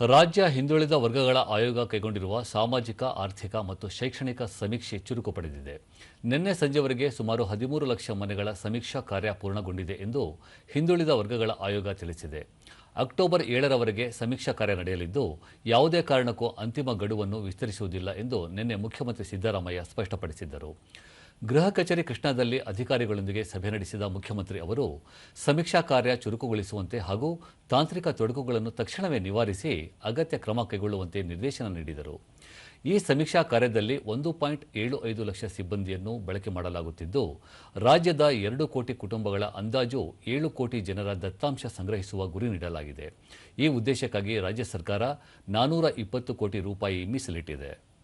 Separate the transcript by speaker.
Speaker 1: ರಾಜ್ಯ ಹಿಂದುಳಿದ ವರ್ಗಗಳ ಆಯೋಗ ಕೈಗೊಂಡಿರುವ ಸಾಮಾಜಿಕ, ಆರ್ಥಿಕ ಮತ್ತು ಶೈಕ್ಷಣಿಕ ಸಮೀಕ್ಷೆ ಚುರುಕು ಪಡೆದಿದೆ. ನಿನ್ನೆ ಸಂಜೆವರೆಗೆ ಸುಮಾರು ಹದಿಮೂರು ಲಕ್ಷ ಮನೆಗಳ ಸಮೀಕ್ಷಾ ಕಾರ್ಯ ಪೂರ್ಣಗೊಂಡಿದೆ ಎಂದು ಹಿಂದುಳಿದ ವರ್ಗಗಳ ಆಯೋಗ ತಿಳಿಸಿದೆ. ಅಕ್ಟೋಬರ್ ಏಳರವರೆಗೆ ಸಮೀಕ್ಷಾ ಕಾರ್ಯ ನಡೆಯಲಿದ್ದು, ಯಾವುದೇ ಕಾರಣಕ್ಕೂ ಅಂತಿಮ ಗಡುವನ್ನು ವಿಸ್ತರಿಸುವುದಿಲ್ಲ ಎಂದು ನಿನ್ನೆ ಮುಖ್ಯಮಂತ್ರಿ ಸಿದ್ದರಾಮಯ್ಯ ಸ್ಪಷ್ಟಪಡಿಸಿದ್ದರು. ಗೃಹ ಕಚೇರಿ ಕೃಷ್ಣಾದಲ್ಲಿ ಅಧಿಕಾರಿಗಳೊಂದಿಗೆ ಸಭೆ ನಡೆಸಿದ ಮುಖ್ಯಮಂತ್ರಿ ಅವರು ಸಮೀಕ್ಷಾ ಕಾರ್ಯ ಚುರುಕುಗೊಳಿಸುವಂತೆ ಹಾಗೂ ತಾಂತ್ರಿಕ ತೊಡಕುಗಳನ್ನು ತಕ್ಷಣವೇ ನಿವಾರಿಸಿ ಅಗತ್ಯ ಕ್ರಮ ಕೈಗೊಳ್ಳುವಂತೆ ನಿರ್ದೇಶನ ನೀಡಿದರು. ಈ ಸಮೀಕ್ಷಾ ಕಾರ್ಯದಲ್ಲಿ ಒಂದು ಪಾಯಿಂಟ್ ಏಳು ಐದು ಲಕ್ಷ ಸಿಬ್ಬಂದಿಯನ್ನು ಬಳಕೆ ಮಾಡಲಾಗುತ್ತಿದ್ದು, ರಾಜ್ಯದ ಎರಡು ಕೋಟಿ ಕುಟುಂಬಗಳ ಅಂದಾಜು ಏಳು ಕೋಟಿ ಜನರ ದತ್ತಾಂಶ ಸಂಗ್ರಹಿಸುವ ಗುರಿ ನೀಡಲಾಗಿದೆ. ಈ ಉದ್ದೇಶಕ್ಕಾಗಿ ರಾಜ್ಯ ಸರ್ಕಾರ ನಾನೂರ ಇಪ್ಪತ್ತು ಕೋಟಿ ರೂಪಾಯಿ ಮೀಸಲಿಟ್ಟಿದೆ.